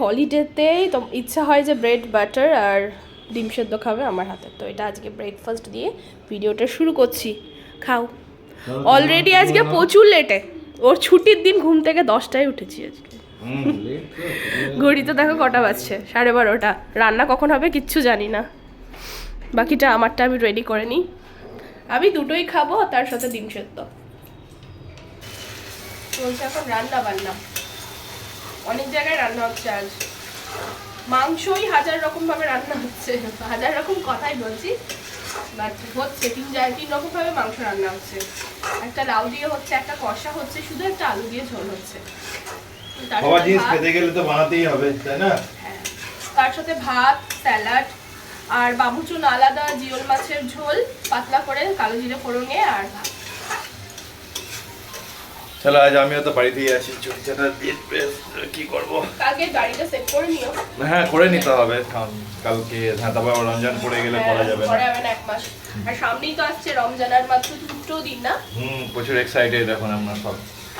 হলিডেতেই তো ইচ্ছা হয় যে ব্রেড বাটার আর ডিম সেদ্ধ খাবে আমার হাতে। তো এটা আজকে ব্রেকফাস্ট দিয়ে ভিডিওটা শুরু করছি। খাও। অলরেডি আজকে প্রচুর লেটে ওর ছুটির দিন ঘুম থেকে দশটায় উঠেছি আজকে। ঘড়িতে দেখো কটা বাজছে সাড়ে বারোটা। রান্না কখন হবে কিচ্ছু জানি না। বাকিটা আমারটা আমি রেডি করে নিই। আমি দুটোই খাব তার সাথে ডিম সেদ্ধ। চলছে এখন রান্না বান্না। অনেক জায়গায় রান্না হচ্ছে আজ। মাংসই হাজার রকম ভাবে রান্না হচ্ছে। হাজার রকম কথাই বলছি বাট হচ্ছে তিন জায়গায় তিন রকম ভাবে মাংস রান্না হচ্ছে। একটা লাউ দিয়ে হচ্ছে একটা কষা হচ্ছে শুধু একটা আলু দিয়ে ঝোল হচ্ছে। সবার জিনিস খেতে গেলে তো বানাতেই হবে তাই না? হ্যাঁ। তার সাথে ভাত স্যালাড আর বাবুচুন আলাদা জিওল মাছের ঝোল পাতলা করে কালো জিরে ফোড়নে আর ভাত। চলো আজ আমিও তো বাড়িতেই আসি ছুটি ছাটা দিয়ে কি করব? কালকে গাড়িটা সেট করে নিও। হ্যাঁ করে নিতে হবে। কালকে হ্যাঁ তারপর রমজান পড়ে গেলে করা যাবে না। এক মাস। আর সামনেই তো আসছে রমজান আর মাত্র দুটো দিন না? হুম প্রচুর এক্সাইটেড এখন আমরা সব।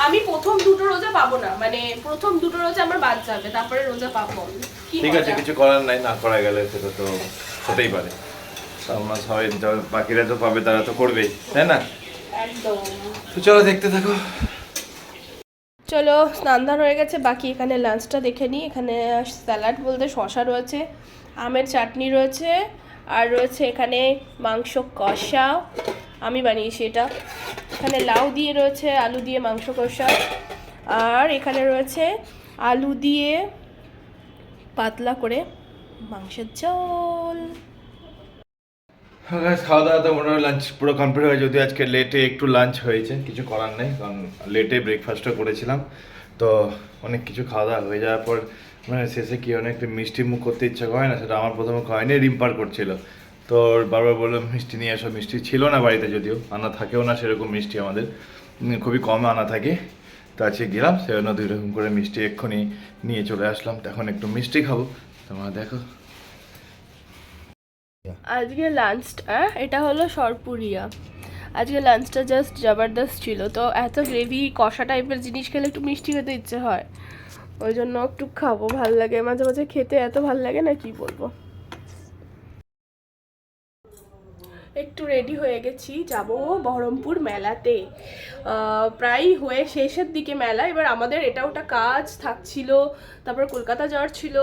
আমি প্রথম দুটো রোজা পাবো না। মানে প্রথম দুটো রোজা আমার বাদ যাবে তারপরে রোজা পাবো ঠিক আছে কিছু করার নাই না করা গেলে সেটা তো হতেই পারে। আমরা সবাই বাকিরা তো পাবে তারা তো করবেই তাই না? একদম। তো চলো দেখতে থাকো। চলো, স্নান ধান হয়ে গেছে, বাকি এখানে লাঞ্চটা দেখে নিই। এখানে স্যালাড বলতে শশা রয়েছে, আমের চাটনি রয়েছে, আর রয়েছে এখানে মাংস কষা। আমি বানিয়েছি এটা। এখানে লাউ দিয়ে রয়েছে, আলু দিয়ে মাংস কষা। আর এখানে রয়েছে আলু দিয়ে পাতলা করে মাংসের ঝোল। খাওয়া দাওয়া তো মোটামুটি লাঞ্চ পুরো কমপ্লিট হয়ে যদি আজকে লেটে একটু লাঞ্চ হয়েছে, কিছু করার নেই, কারণ লেটে ব্রেকফাস্টও করেছিলাম। তো অনেক কিছু খাওয়া দাওয়া হয়ে যাওয়ার পর মানে শেষে কি অনেক একটু মিষ্টি মুখ করতে ইচ্ছা করে না, সেটা আমার প্রথমে হয়নি রিম্পার করছিল। তো বারবার বলল, মিষ্টি নিয়ে এসো মিষ্টি ছিল না বাড়িতে যদিও, আনা থাকেও না সেরকম মিষ্টি আমাদের। খুবই কম আনা থাকে। তো আজকে গেলাম, সেজন্য দুই রকম করে মিষ্টি এক্ষুনি নিয়ে চলে আসলাম। তো এখন একটু মিষ্টি খাব। তোমরা দেখো। আজকে লাঞ্চটা এটা হলো সরপুরিয়া। আজকে লাঞ্চটা জাস্ট জবরদস্ত ছিল, তো এত গ্রেভি কষা টাইপের জিনিস খেলে একটু মিষ্টি খেতে ইচ্ছে হয়। ওই জন্য একটু খাব, ভালো লাগে। মাঝে মাঝে খেতে এত ভালো লাগে না, কি বলব? একটু রেডি হয়ে গেছি, যাব বহরমপুর মেলাতে। প্রায় হয়ে শেষের দিকে মেলা, এবার আমাদের এটা ওটা কাজ থাকছিল, তারপর কলকাতা যাওয়ার ছিল,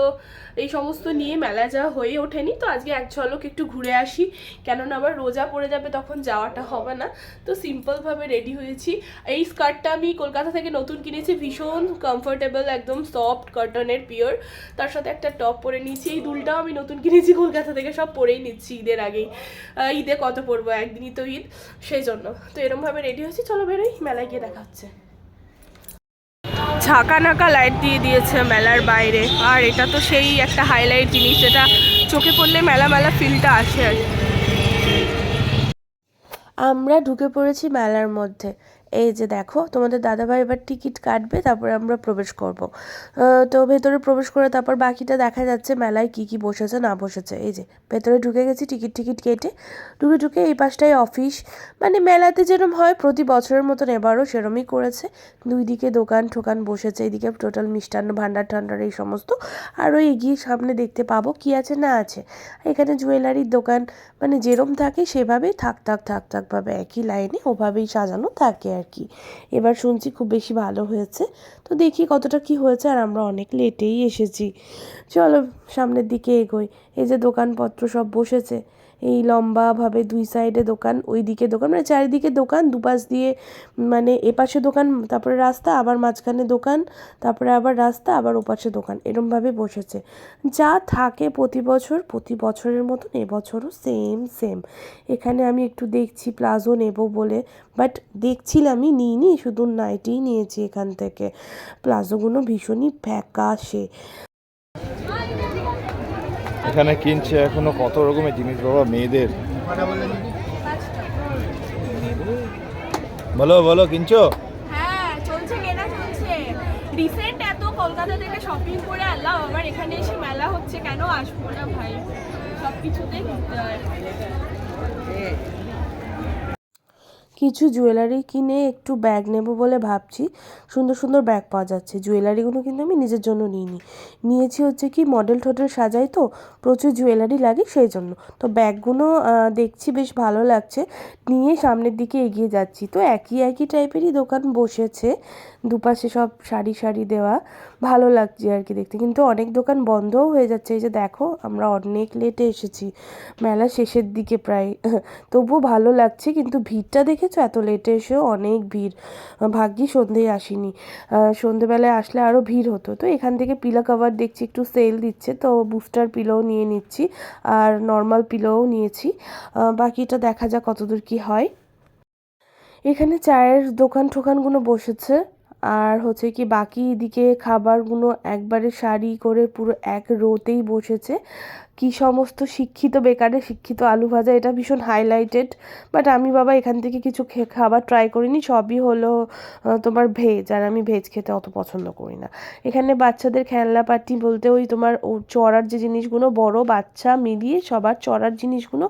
এই সমস্ত নিয়ে মেলা যাওয়া হয়ে ওঠেনি, তো আজকে এক ঝলক একটু ঘুরে আসি, কেননা আবার রোজা পড়ে যাবে তখন যাওয়াটা হবে না, তো সিম্পলভাবে রেডি হয়েছি। এই স্কার্টটা আমি কলকাতা থেকে নতুন কিনেছি, ভীষণ কমফোর্টেবল একদম সফট কটনের পিওর তার সাথে একটা টপ পরে নিয়েছি, এই দুলটাও আমি নতুন কিনেছি, কলকাতা থেকে সব পরেই নিচ্ছি ঈদের আগেই। ঈদে কত পড়ব, একদিনই তো ঈদ সেই জন্য তো এরমভাবে রেডি হয়েছি, চলো বেরোই, মেলায় গিয়ে দেখা হচ্ছে। ঝাঁকা নাকা লাইট দিয়ে দিয়েছে মেলার বাইরে। আর এটা তো সেই একটা হাইলাইট জিনিস, যেটা চোখে পড়লে মেলা মেলা ফিলটা আসে আর। আমরা ঢুকে পড়েছি মেলার মধ্যে। এই যে দেখো, তোমাদের দাদাভাই এবার টিকিট কাটবে, তারপরে আমরা প্রবেশ করব। তো ভেতরে প্রবেশ করে তারপর বাকিটা দেখা যাচ্ছে মেলায় কি কি বসেছে, না বসেছে। এই যে, ভেতরে ঢুকে গেছি, টিকিট টিকিট কেটে ঢুকে ঢুকে এই পাশটায় অফিস মানে মেলাতে যেরকম হয়, প্রতি বছরের মতন এবারও সেরমই করেছে। দুই দিকে দোকান ঠোকান বসেছে এইদিকে টোটাল মিষ্টান্ন, ভান্ডার ঠান্ডার এই সমস্ত। আরও এগিয়ে সামনে দেখতে পাবো কি আছে, না আছে। এখানে জুয়েলারির দোকান মানে যেরম থাকে সেভাবেই থাক থাক থাক থাকভাবে একই লাইনে ওভাবেই সাজানো থাকে আর কি এবার শুনছি খুব বেশি ভালো হয়েছে। তো দেখি কতটা কি হয়েছে আর আমরা অনেক লেটেই এসেছি। চলো সামনের দিকে এগোই। এই যে দোকানপত্র সব বসেছে। এই লম্বাভাবে দুই সাইডে দোকান ওই দিকে দোকান মানে চারিদিকে দোকান, দুপাশ দিয়ে মানে এপাশে দোকান, তারপরে রাস্তা, আবার মাঝখানে দোকান, তারপরে আবার রাস্তা, আবার ওপাশে দোকান, এরমভাবে বসেছে। যা থাকে প্রতি বছর, প্রতি বছরের মতন এবছরও সেম সেম এখানে আমি একটু দেখছি, প্লাজো নেব বলে বাট দেখছিলামই, নিইনি, শুধু নাইটিই নিয়েছি এখান থেকে। প্লাজোগুলো ভীষণই ফ্যাকাশে। এখানে কিনছে এখনও কত রকমের জিনিস বাবা মেয়েদের? বলো বলো কিনছো? হ্যাঁ চলছে কেনা চলছে। রিসেন্ট এত কলকাতা থেকে শপিং করে আনলাম আমার এখানে এসে মেলা হচ্ছে কেন আসব না ভাই? সব কিছুতেই হয়। কিছু জুয়েলারি কিনে একটু ব্যাগ নেব বলে ভাবছি। সুন্দর সুন্দর ব্যাগ পাওয়া যাচ্ছে। জুয়েলারিগুলো কিন্তু আমি নিজের জন্য নিইনি। নিয়েছি হচ্ছে কি মডেল ঠডেল সাজাই তো, প্রচুর জুয়েলারি লাগে সেই জন্য। তো ব্যাগগুলো দেখছি বেশ ভালো লাগছে। নিয়ে সামনের দিকে এগিয়ে যাচ্ছি। তো একই একই টাইপেরই দোকান বসেছে। দুপাশে সব সারি সারি দেওয়া। ভালো লাগছে আর কি দেখতে। কিন্তু অনেক দোকান বন্ধও হয়ে যাচ্ছে। এই যে দেখো, আমরা অনেক লেটে এসেছি। মেলা শেষের দিকে প্রায়। তবুও ভালো লাগছে, কিন্তু ভিড়টা দেখেছ এত লেটে এসেও অনেক ভিড়। ভাগ্যি সন্ধেয় আসিনি। সন্ধেবেলায় আসলে আরও ভিড় হতো। তো এখান থেকে পিলো কভার দেখছি, একটু সেল দিচ্ছে। তো বুস্টার পিলোও নিয়ে নিচ্ছি আর নর্মাল পিলোও নিয়েছি। বাকিটা দেখা যাক কতদূর কি হয়। এখানে চায়ের দোকান ঠোকানগুলো বসেছে। আর হচ্ছে কি বাকি দিকে খাবারগুলো একবারে সারি করে পুরো এক রোতেই বসেছে। কি সমস্ত শিক্ষিত বেকারে শিক্ষিত আলু ভাজা, এটা ভীষণ হাইলাইটেড বাট আমি বাবা এখান থেকে কিছু খাবার ট্রাই করিনি, সবই হলো তোমার ভেজ আর আমি ভেজ খেতে অত পছন্দ করি না। এখানে বাচ্চাদের খেলনা পাটি বলতে ওই তোমার চড়ার যে জিনিসগুলো, বড় বাচ্চা মিলিয়ে সবার চড়ার জিনিসগুলো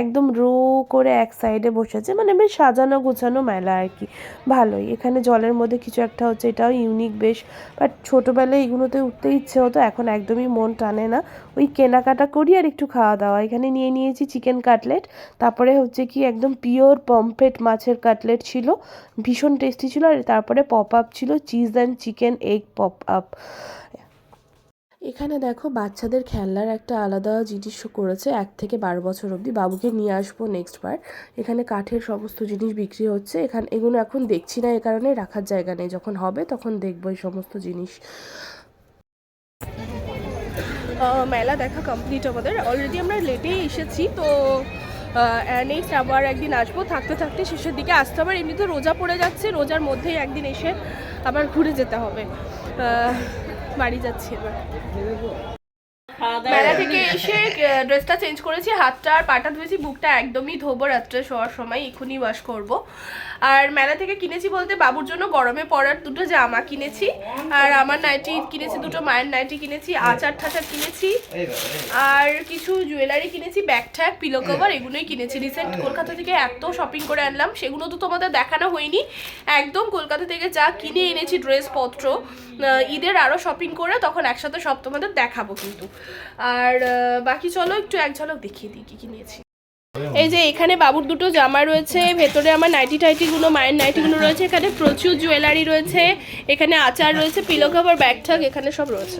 একদম রো করে এক সাইডে বসেছে মানে বেশ সাজানো গোছানো মেলা আর কি, ভালোই। এখানে জলের মধ্যে কিছু একটা হচ্ছে, এটাও ইউনিক বেশ বাট ছোটোবেলায় এগুলোতে উঠতে ইচ্ছে হতো, এখন একদমই মন টানে না। ওই কেনাকাটা করি আর একটু খাওয়া দাওয়া। এখানে নিয়ে নিয়েছি চিকেন কাটলেট তারপরে হচ্ছে কি একদম পিওর পমফ্রেট মাছের কাটলেট ছিল, ভীষণ টেস্টি ছিল আর তারপরে পপ আপ ছিল cheese and chicken egg pop up এখানে দেখো বাচ্চাদের খেলনার একটা আলাদা জিনিস করেছে, এক থেকে বারো বছর অবধি বাবুকে নিয়ে আসব নেক্সট বার। এখানে কাঠের সমস্ত জিনিস বিক্রি হচ্ছে, এখানে, এগুলো এখন দেখছি না, এ কারণে রাখার জায়গা নেই, যখন হবে তখন দেখব এই সমস্ত জিনিস। মেলা দেখা কমপ্লিট আমাদের। অলরেডি আমরা লেটেই এসেছি, তো নেক্সট আবার একদিন আসব। থাকতে থাকতে শেষের দিকে আসতে আবার এমনিতে রোজা পড়ে যাচ্ছে, রোজার মধ্যেই একদিন এসে আবার ঘুরে যেতে হবে। বাড়ি যাচ্ছি এবার। মেলা থেকে এসে ড্রেসটা চেঞ্জ করেছি হাতটা আর পাটা ধুয়েছি বুকটা একদমই ধোবো রাত্রে শোয়ার সময় এক্ষুনি ওয়াশ করব। আর মেলা থেকে কিনেছি বলতে বাবুর জন্য গরমে পরার দুটো জামা কিনেছি আর আমার নাইটি কিনেছি দুটো মায়ের নাইটি কিনেছি আচার ঠাচার কিনেছি আর কিছু জুয়েলারি কিনেছি ব্যাগ ট্যাগ পিলো কভার এগুলোই কিনেছি। রিসেন্ট কলকাতা থেকে এত শপিং করে আনলাম সেগুলো তো তোমাদের দেখানো হয়নি। একদম কলকাতা থেকে যা কিনে এনেছি ড্রেসপত্র ঈদের আরও শপিং করে তখন একসাথে সব তোমাদের দেখাবো কিন্তু। আর বাকি চলো একটু এক ঝলক দেখিয়ে দিই কী কী নিয়েছি। এই যে এখানে বাবুর দুটো জামা রয়েছে, ভেতরে আমার নাইটি টাইটিগুলো, মায়ের নাইটিগুলো রয়েছে, এখানে প্রচুর জুয়েলারি রয়েছে, এখানে আচার রয়েছে পিলো কভার ব্যাগ ঠাক এখানে সব রয়েছে।